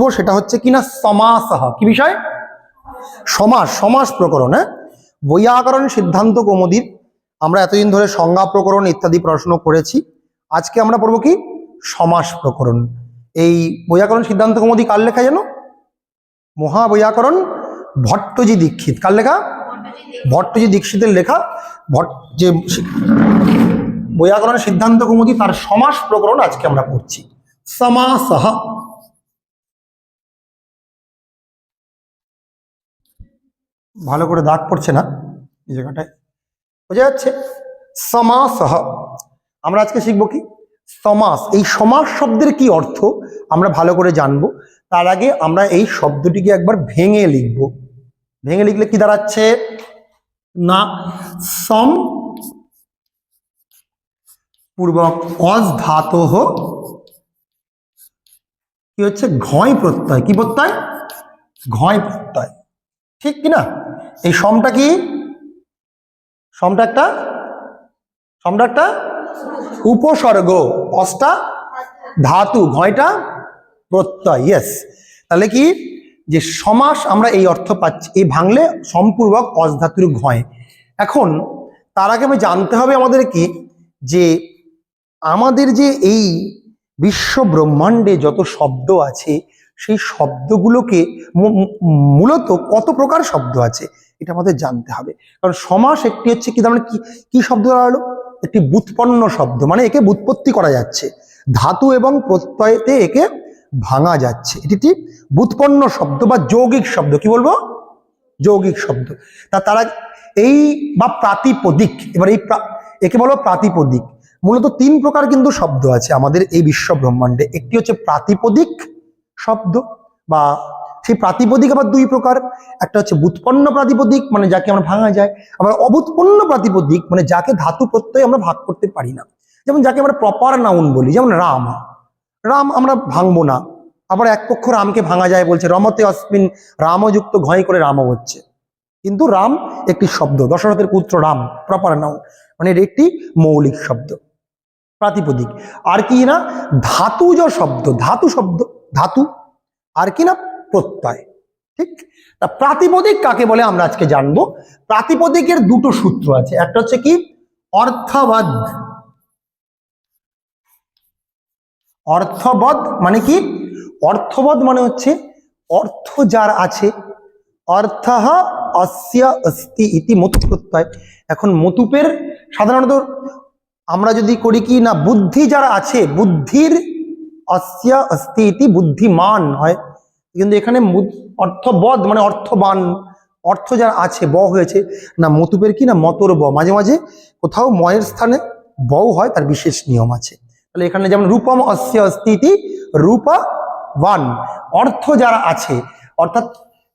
শিখব সেটা হচ্ছে কিনা? সমাসহ। কি বিষয়? সমাস সমাস প্রকরণ হ্যাঁ? বৈয়াকরণ সিদ্ধান্ত কৌমুদীর। আমরা এতদিন ধরে সংজ্ঞা প্রকরণ ইত্যাদি পড়াশুনো করেছি। আজকে আমরা পড়ব কি? সমাস প্রকরণ। এই বৈয়াকরণ সিদ্ধান্ত কৌমদি কার লেখা যেন? মহা বৈয়াকরণ ভট্টজি দীক্ষিত। কার লেখা? ভট্টজি দীক্ষিতের লেখা। ভট্ট যে বৈয়াকরণ সিদ্ধান্ত কৌমদি তার সমাস প্রকরণ আজকে আমরা পড়ছি। সমাসহ। ভালো করে দাগ পড়ছে না এই জায়গাটায়। বোঝা যাচ্ছে? সমাসহ। আমরা আজকে শিখব কি? সমাস। এই সমাস শব্দের কি অর্থ? আমরা ভালো করে জানব। তার আগে আমরা এই শব্দটিকে একবার ভেঙে লিখব। ভেঙে লিখলে কি দাঁড়াচ্ছে? না। সম পূর্বক অজ ধাতহ কি হচ্ছে? ঘয় প্রত্যয়। কি প্রত্যয়? ঘয় প্রত্যয়। ঠিক কি না? এই সমটা কি? সমটা একটা? সমটা একটা? উপসর্গ। অষ্টা? ধাতু। ঘয়টা? প্রত্যয়। ইয়েস তাহলে কি? যে সমাস আমরা এই অর্থ পাচ্ছি, এই ভাঙলে সম্পূর্বক অজধাতুর ঘয়। এখন, তার আগে আমি জানতে হবে আমাদের কি? যে আমাদের যে এই বিশ্ব ব্রহ্মাণ্ডে যত শব্দ আছে, সেই শব্দগুলোকে মূলত কত প্রকার শব্দ আছে? এটা আমাদের জানতে হবে। কারণ সমাস একটি হচ্ছে কি, তার মানে কি কি শব্দ দাঁড়াল? একটি বুৎপন্ন শব্দ মানে একে বুৎপত্তি করা যাচ্ছে। ধাতু এবং প্রত্যয়তে একে ভাঙা যাচ্ছে। এটি একটি বুৎপন্ন শব্দ বা যৌগিক শব্দ, কি বলব? যৌগিক শব্দ। তা তারা এই বা প্রাতিপদিক, এবার এই একে বলো প্রাতিপদিক। মূলত তিন প্রকার কিন্তু শব্দ আছে আমাদের এই বিশ্ব ব্রহ্মাণ্ডে একটি হচ্ছে প্রাতিপদিক শব্দ বা সেই প্রাতিপদিক আবার দুই প্রকার। একটা হচ্ছে বুৎপন্ন প্রাতিপদিক মানে যাকে আমরা ভাঙা যায়। আবার অবুৎপন্ন প্রাতিপদিক মানে যাকে ধাতু প্রত্যয় আমরা ভাগ করতে পারি না। যেমন যাকে আমরা প্রপার নাউন বলি, যেমন রাম। রাম আমরা ভাঙবো না। আবার এক পক্ষ রামকে ভাঙা যায় বলছে, রমতে অস্মিন রামযুক্ত ঘয় করে রামও হচ্ছে। কিন্তু রাম একটি শব্দ, দশরথের পুত্র রাম প্রপার নাউন মানে এর একটি মৌলিক শব্দ, প্রাতিপদিক। আর কি না ধাতুজ শব্দ, ধাতু শব্দ, ধাতু। আর কি না প্রত্যয়। ঠিক? তা প্রাতিপদিক কাকে বলে আমরা আজকে জানব? প্রাতিপদিকের দুটো সূত্র আছে। একটা হচ্ছে কি? অর্থবাদ অর্থবদ মানে কি? অর্থবদ মানে হচ্ছে অর্থ যার আছে। অর্থ অস্য অস্তি ইতি মতু প্রত্যয়। এখন মতুপের সাধারণত আমরা যদি করি কি না, বুদ্ধি যারা আছে, বুদ্ধির অস্য অস্তি ইতি বুদ্ধিমান হয়। কিন্তু এখানে অর্থবদ মানে অর্থবান, অর্থ যারা আছে, ব হয়েছে। না, মতুপের কি না, মতর ব। মাঝে মাঝে কোথাও ময়ের স্থানে বউ হয়, তার বিশেষ নিয়ম আছে। তাহলে এখানে যেমন রূপম অস্য অস্তিতি রূপা ওয়ান অর্থ যারা আছে, অর্থাৎ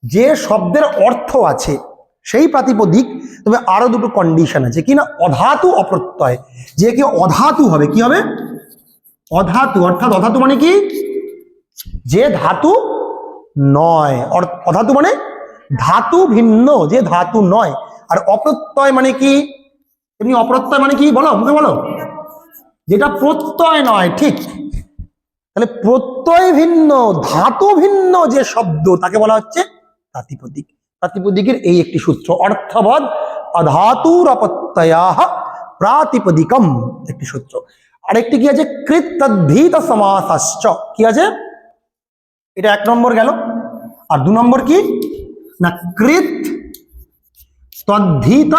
যে শব্দের অর্থ আছে, সেই প্রাতিপদিক তবে আরও দুটো কন্ডিশন আছে। কি না, অধাতু অপ্রত্যয়। যে কি অধাতু হবে, কি হবে? অধাতু, অর্থাৎ অধাতু মানে কি? যে ধাতু নয়। অধাতু মানে ধাতু ভিন্ন, যে ধাতু নয়। আর অপ্রত্যয় মানে কি? এমনি অপ্রত্যয় মানে কি? বলো মুখে বলো। যেটা প্রত্যয় নয়, ঠিক। তাহলে প্রত্যয় ভিন্ন, ধাতু ভিন্ন যে শব্দ, তাকে বলা হচ্ছে প্রাতিপদিক প্রাতিপদিকের এই একটি সূত্র, অর্থবদ অধাতুর অপত্যয়া প্রাতিপদিকম, একটি সূত্র। আরেকটি কি আছে? কৃতদ্ধিত সমাসাশ্চ কি আছে? এটা এক নম্বর গেল। আর দু নম্বর কি? না, কৃত তদ্ধিত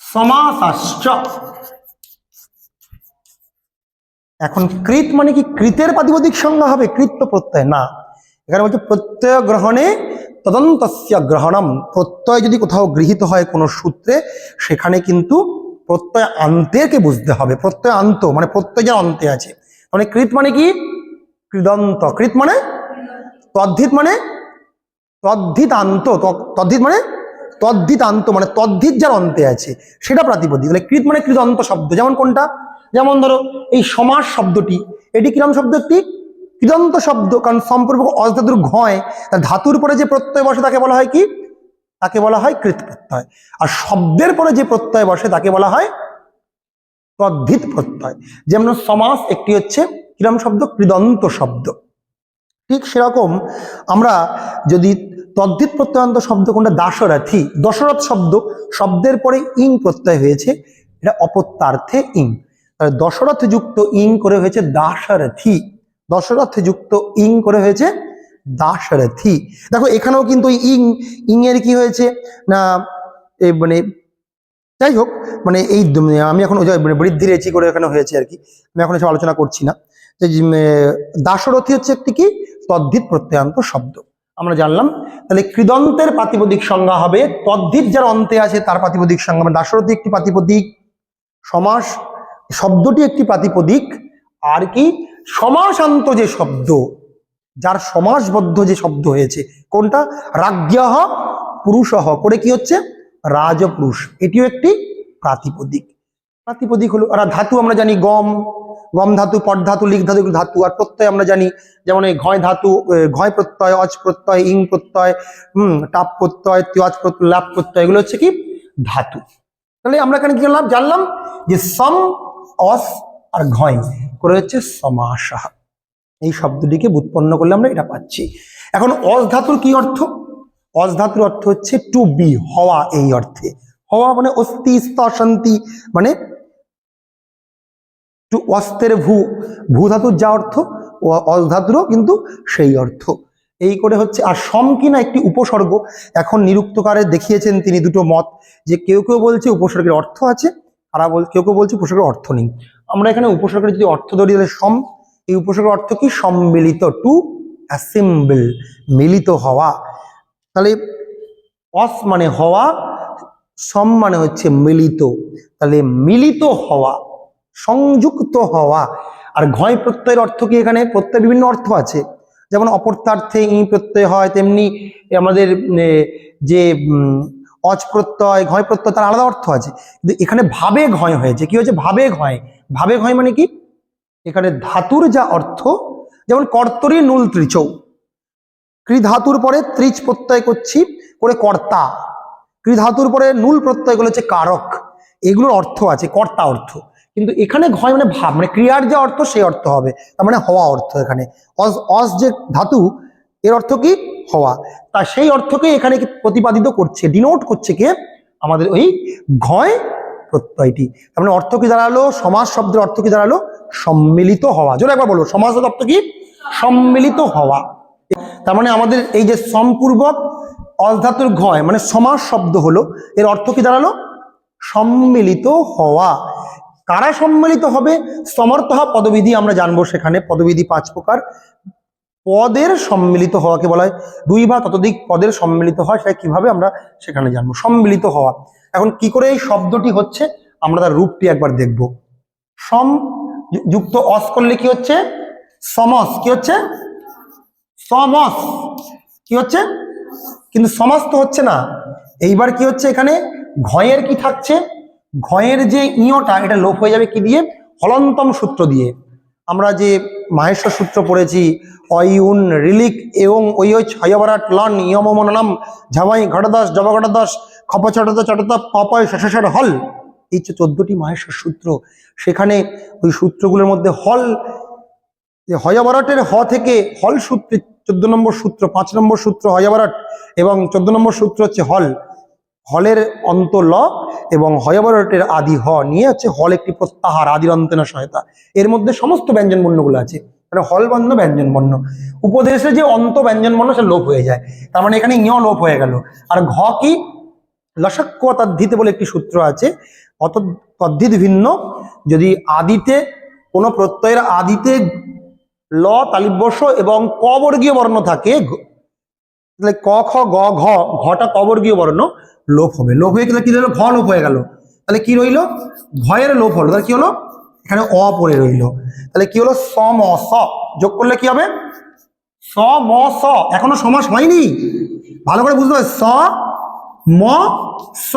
সমাসাশ্চ। এখন কৃত মানে কি? কৃতের প্রাতিপদিক সংজ্ঞা হবে, কৃত প্রত্যয়। না, এখানে বলছে প্রত্যয় গ্রহণে তদন্তস্য গ্রহণম। প্রত্যয় যদি কোথাও গৃহীত হয় কোনো সূত্রে, সেখানে কিন্তু প্রত্যয় আন্তেকে বুঝতে হবে। প্রত্যয় আন্ত মানে প্রত্যয় যার অন্তে আছে। মানে কৃত মানে কি? কৃদন্ত। কৃত মানে? তদ্ধিত মানে? তদ্ধিতান্ত। তদ্ধিত মানে? তদ্ধিতান্ত মানে তদ্ধিত যার অন্তে আছে, সেটা প্রাতিপদিক। তাহলে কৃত মানে কৃদন্ত শব্দ, যেমন কোনটা? যেমন ধরো, এই সমাস শব্দটি, এটি কিরম শব্দ একটি? কৃদন্ত শব্দ, কারণ সম্পর্ক অধাতুর ঘয়, তার ধাতুর পরে যে প্রত্যয় বসে তাকে বলা হয় কি? তাকে বলা হয় কৃত প্রত্যয় আর শব্দের পরে যে প্রত্যয় বসে তাকে বলা হয় তদ্ধিত প্রত্যয়। যেমন সমাস একটি হচ্ছে কিরম শব্দ? কৃদন্ত শব্দ। ঠিক সেরকম আমরা যদি তদ্ধিত প্রত্যয়ান্ত শব্দ কোনটা দাশরাথী দশরথ শব্দ, শব্দের পরে ইং প্রত্যয় হয়েছে, এটা অপত্যার্থে ইং। তাহলে দশরথ যুক্ত ইং করে হয়েছে দাশরথী দশরথ যুক্ত ইং করে হয়েছে দাশরথী দেখো, এখানেও কিন্তু ইং ইং এর কি হয়েছে? না মানে যাই হোক মানে এই আমি এখন মানে বৃদ্ধি রেচি করে এখানে হয়েছে আর কি। আমি এখন এসব আলোচনা করছি না। যে দাশরথী হচ্ছে একটি কি? তদ্ধিত প্রত্যয়ান্ত শব্দ। আমরা জানলাম, তাহলে কৃদন্তের প্রাতিপদিক সংজ্ঞা হবে তদ্ধিত যার অন্তে আছে তার প্রাতিপদিক সংজ্ঞা। মানে দাশরথী একটি প্রাতিপদিক সমাস, শব্দটি একটি প্রাতিপদিক আর কি? সমাসান্ত যে শব্দ, যার সমাসবদ্ধ যে শব্দ হয়েছে, কোনটা? রাজ্ঞহ, পুরুষহ। করে কি হচ্ছে? রাজপুরুষ। এটিও একটি প্রাতিপদিক। প্রাতিপদিক হলো আর ধাতু আমরা জানি গম গম ধাতু, পট ধাতু, লিক ধাতু ধাতু। আর প্রত্যয় আমরা জানি, যেমন এই ঘয় ধাতু ঘয় প্রত্যয় অজ প্রত্যয়, ইং প্রত্যয়, হুম, টাপ প্রত্যয় তিয়াজ প্রত্যয় লাভ প্রত্যয়, এগুলো হচ্ছে কি? ধাতু। তাহলে আমরা এখানে কি জানলাম জানলাম যে সম, অস আর ঘয় করে হচ্ছে সমাসাহ এই শব্দটিকে উৎপন্ন করলে আমরা এটা পাচ্ছি। এখন অস ধাতুর কি অর্থ? অস ধাতুর অর্থ হচ্ছে টু বি হওয়া এই অর্থে। হওয়া মানে অস্তি স্থ, শান্তি মানে টু অস্তের ভূ ভূ ধাতুর যা অর্থ, ও অস কিন্তু সেই অর্থ। এই করে হচ্ছে, আর সম কিনা একটি উপসর্গ, এখন নিরুক্তকারে দেখিয়েছেন তিনি দুটো মত, যে কেউ কেউ বলছে উপসর্গের অর্থ আছে, তারা বল, কেউ কেউ বলছে উপসর্গের অর্থ নেই। আমরা এখানে উপসর্গের যদি অর্থ ধরি, তাহলে সম, এই উপসর্গের অর্থ কি? সম্মিলিত টু অ্যাসেম্বল মিলিত হওয়া। তাহলে অস মানে হওয়া, সম মানে হচ্ছে মিলিত। তাহলে মিলিত হওয়া, সংযুক্ত হওয়া। আর ঘয় প্রত্যয়ের অর্থ কি এখানে? প্রত্যয় বিভিন্ন অর্থ আছে। যেমন অপর্থার্থে ই প্রত্যয় হয়, তেমনি আমাদের যে অজ প্রত্যয়, ঘয় প্রত্যয়, তার আলাদা অর্থ আছে। কিন্তু এখানে ভাবে ঘয় হয়েছে। কি হয়েছে? ভাবে ঘয়। ভাবে ঘয় মানে কি? এখানে ধাতুর যা অর্থ, যেমন কর্তরি নুল ত্রিচৌ। কৃধাতুর পরে ত্রিচ প্রত্যয় করছি করে কর্তা। কৃধাতুর পরে নুল প্রত্যয়গুলো হচ্ছে কারক। এগুলোর অর্থ আছে, কর্তা অর্থ। কিন্তু এখানে ঘয় মানে ভাব মানে ক্রিয়ার যে অর্থ সেই অর্থ হবে। তার মানে হওয়া অর্থ এখানে। অস অস যে ধাতু, এর অর্থ কি? হওয়া। তা সেই অর্থকে এখানে প্রতিপাদিত করছে ডিনোট করছে কে? আমাদের ওই ঘয় প্রত্যয়টি। তার মানে অর্থ কি দাঁড়াল? সমাজ শব্দের অর্থ কি দাঁড়াল? সম্মিলিত হওয়া। জোরে একবার বলো সমাজ অর্থ কি? সম্মিলিত হওয়া। তার মানে আমাদের এই যে সমপূর্বক অধাতুর ঘয় মানে সমাস শব্দ হলো, এর অর্থ কি দাঁড়াল? সম্মিলিত হওয়া। কারা সম্মিলিত হবে? সমর্থ পদবিধি আমরা জানব সেখানে, পদবিধি পাঁচ প্রকার। পদের সম্মিলিত হওয়াকে বলা হয়। দুই বা ততোধিক পদের সম্মিলিত হয় সেটা কীভাবে আমরা সেখানে জানব? সম্মিলিত হওয়া। এখন কি করে এই শব্দটি হচ্ছে? আমরা তার রূপটি একবার দেখব। সম যুক্ত অস করলে কি হচ্ছে? সমস। কি হচ্ছে? সমস। কি হচ্ছে? কিন্তু সমাস তো হচ্ছে না। এইবার কি হচ্ছে এখানে? ঘয়ের কি থাকছে? ঘয়ের যে ইয়টা, এটা লোপ হয়ে যাবে কি দিয়ে? হলন্তম সূত্র দিয়ে। আমরা যে মাহেশ্বর সূত্র পড়েছি, অয়ুন, রিলিক এবং ওই ছয়বরাট লন ইয়মনাম ঝামাই, ঘটদাস, জবঘটদাস খপ চটত চটত পপয় শেষের হল। এই যে চোদ্দটি মাহেশ্বর সূত্র, সেখানে ওই সূত্রগুলোর মধ্যে হল হয়াবরাটের হ থেকে হল সূত্রে চোদ্দ নম্বর সূত্র, পাঁচ নম্বর সূত্র হয়াবরাট এবং চোদ্দ নম্বর সূত্র হচ্ছে হল। হলের অন্ত ল এবং হয়াবরাটের আদি হ নিয়ে হচ্ছে হল একটি প্রত্যাহার, আদির অন্তনা সহায়তা। এর মধ্যে সমস্ত ব্যঞ্জন বর্ণগুলো আছে। মানে ব্যঞ্জন বর্ণ। উপদেশে যে অন্ত ব্যঞ্জন বর্ণ, সে লোপ হয়ে যায়। তার মানে এখানে ইয় লোপ হয়ে গেল। আর ঘ কি? লসাক্য তদ্ধিতে বলে একটি সূত্র আছে। অত তদ্ধিত ভিন্ন। যদি আদিতে, কোনো প্রত্যয়ের আদিতে ল তালিব্যস এবং ক বর্গীয় বর্ণ থাকে তাহলে ক, খ, গ, ঘ, ঘটা ক বর্গীয় বর্ণ লোপ হবে। লোপ হয়ে গেলে কি রইল? ঘ লোপ হয়ে গেল। তাহলে কি রইল? ঘয়ের লোপ হলো। তাহলে কি হলো? এখানে অ পড়ে রইল। তাহলে কি হলো? স, ম, স। যোগ করলে কি হবে? স, ম, স। এখনও সমাস হয়নি। ভালো করে বুঝতে হবে। স, ম, স।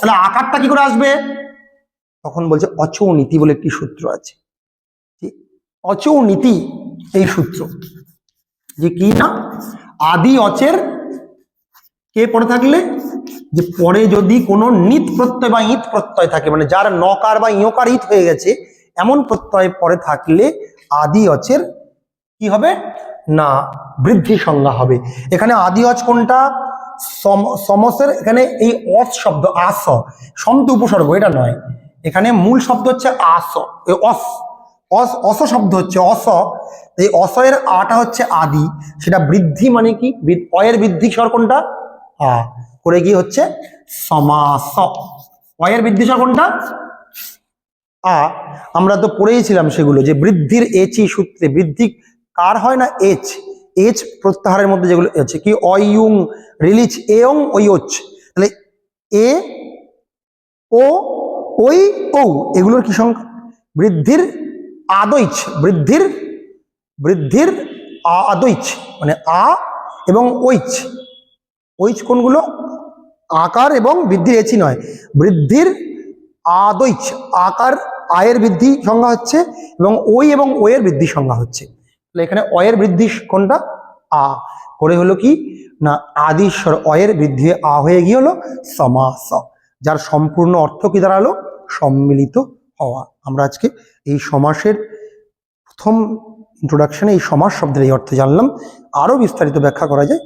তাহলে আকারটা কি করে আসবে? তখন বলছে অচৌনীতি বলে একটি সূত্র আছে। যে অচৌনীতি এই সূত্র। যে কি না? আদি অচের কে পড়ে থাকলে? যে পরে যদি কোনো নিত প্রত্যয় বা ইত প্রত্যয় থাকে মানে যার নকার বা ইয়কার ইত হয়ে গেছে, এমন প্রত্যয় পরে থাকলে আদি অচের কি হবে? না বৃদ্ধি সংজ্ঞা হবে। এখানে আদি অচ কোনটা? সম- সমসের, এখানে এই অস শব্দ আস সন্ত উপসর্গ, এটা নয়। এখানে মূল শব্দ হচ্ছে আস অস। অস অস শব্দ হচ্ছে অস। এই অসয়ের আটা হচ্ছে আদি। সেটা বৃদ্ধি মানে কি? অয়ের বৃদ্ধি স্বর কোনটা? আ, করে গিয়ে হচ্ছে সমাস। অয়ের বৃদ্ধি স্বর কোনটা? আ, আমরা তো পড়েইছিলাম সেগুলো যে বৃদ্ধির এচি সূত্রে, বৃদ্ধি কার হয় না? এচ। এচ প্রত্যাহারের মধ্যে যেগুলো আছে, কি অয়ুং রিলিজ এয়ং ওইচ তাহলে এ, ও ওই ও এগুলোর কি সংখ্যা? বৃদ্ধির আদৈচ বৃদ্ধির বৃদ্ধির আদৈচ মানে আ এবং ঐচ ঐচ কোনগুলো? আকার এবং বৃদ্ধির এচি নয়। বৃদ্ধির আদৈচ আকার, আয়ের বৃদ্ধি সংজ্ঞা হচ্ছে এবং ওই এবং ও এর বৃদ্ধি সংজ্ঞা হচ্ছে। তাহলে এখানে অয়ের বৃদ্ধি কোনটা? আ। করে হলো কি? না আদিস্বর অয়ের বৃদ্ধি আ হয়ে গিয়ে হলো সমাস। যার সম্পূর্ণ অর্থ কি দাঁড়াল? সম্মিলিত হওয়া। আমরা আজকে এই সমাসের প্রথম ইন্ট্রোডাকশানে এই সমাস শব্দের এই অর্থ জানলাম। আরও বিস্তারিত ব্যাখ্যা করা যায়।